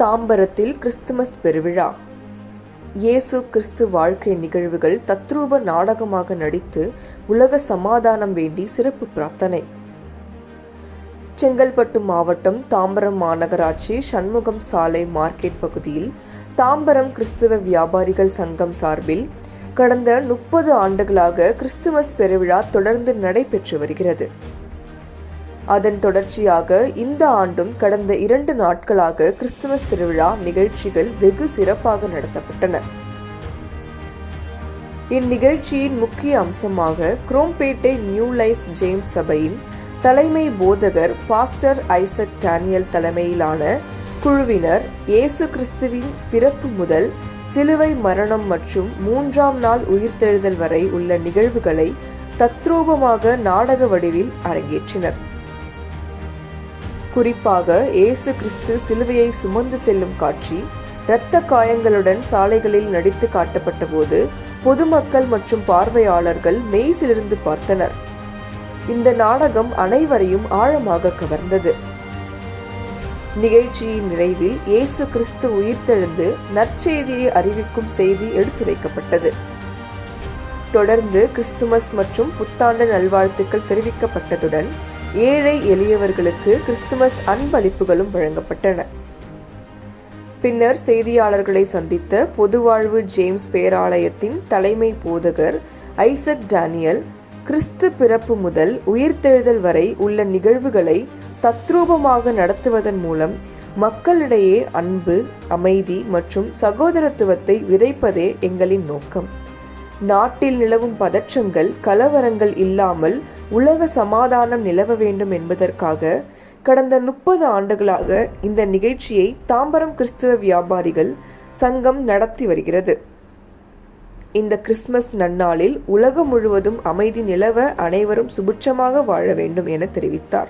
தாம்பரத்தில் கிறிஸ்துமஸ் பெருவிழா. இயேசு கிறிஸ்து வாழ்க்கை நிகழ்வுகள் தத்ரூப நாடகமாக நடித்து உலக சமாதானம் வேண்டி சிறப்பு பிரார்த்தனை. செங்கல்பட்டு மாவட்டம் தாம்பரம் மாநகராட்சி சண்முகம் சாலை மார்க்கெட் பகுதியில் தாம்பரம் கிறிஸ்துவ வியாபாரிகள் சங்கம் சார்பில் கடந்த முப்பது ஆண்டுகளாக கிறிஸ்துமஸ் பெருவிழா தொடர்ந்து நடைபெற்று வருகிறது. அதன் தொடர்ச்சியாக இந்த ஆண்டும் கடந்த இரண்டு நாட்களாக கிறிஸ்துமஸ் திருவிழா நிகழ்ச்சிகள் வெகு சிறப்பாக நடத்தப்பட்டன. இந்நிகழ்ச்சியின் முக்கிய அம்சமாக குரோம்பேட்டை நியூ லைஃப் ஜேம்ஸ் சபையின் தலைமை போதகர் பாஸ்டர் ஐசக் டேனியல் தலைமையிலான குழுவினர் இயேசு கிறிஸ்துவின் பிறப்பு முதல் சிலுவை மரணம் மற்றும் மூன்றாம் நாள் உயிர்த்தெழுதல் வரை உள்ள நிகழ்வுகளை தத்ரூபமாக நாடக வடிவில் அரங்கேற்றினர். குறிப்பாக இயேசு கிறிஸ்து சிலுவையை சுமந்து செல்லும் காட்சி இரத்த காயங்களுடன் சாலைகளில் நடித்து காட்டப்பட்ட போது பொதுமக்கள் மற்றும் பார்வையாளர்கள் மெய்சிலிருந்து பார்த்தனர். இந்த நாடகம் அனைவரையும் ஆழமாக கவர்ந்தது. நிகழ்ச்சியின் நிறைவில் இயேசு கிறிஸ்து உயிர்த்தெழுந்து நற்செய்தியை அறிவிக்கும் செய்தி எடுத்துரைக்கப்பட்டது. தொடர்ந்து கிறிஸ்துமஸ் மற்றும் புத்தாண்டு நல்வாழ்த்துக்கள் தெரிவிக்கப்பட்டதுடன் ஏழை எளியவர்களுக்கு கிறிஸ்துமஸ் அன்பளிப்புகளும் வழங்கப்பட்டன. பின்னர் செய்தியாளர்களை சந்தித்த பொதுவாழ்வு ஜேம்ஸ் பேராலயத்தின் தலைமை போதகர் ஐசக் டேனியல் கிறிஸ்து பிறப்பு முதல் உயிர்த்தெழுதல் வரை உள்ள நிகழ்வுகளை தத்ரூபமாக நடத்துவதன் மூலம் மக்களிடையே அன்பு அமைதி மற்றும் சகோதரத்துவத்தை விதைப்பதே எங்களின் நோக்கம். நாட்டில் நிலவும் பதற்றங்கள் கலவரங்கள் இல்லாமல் உலக சமாதானம் நிலவ வேண்டும் என்பதற்காக கடந்த முப்பது ஆண்டுகளாக இந்த நிகழ்ச்சியை தாம்பரம் கிறிஸ்துவ வியாபாரிகள் சங்கம் நடத்தி வருகிறது. இந்த கிறிஸ்துமஸ் நன்னாளில் உலகம் முழுவதும் அமைதி நிலவ அனைவரும் சுபிட்சமாக வாழ வேண்டும் என தெரிவித்தார்.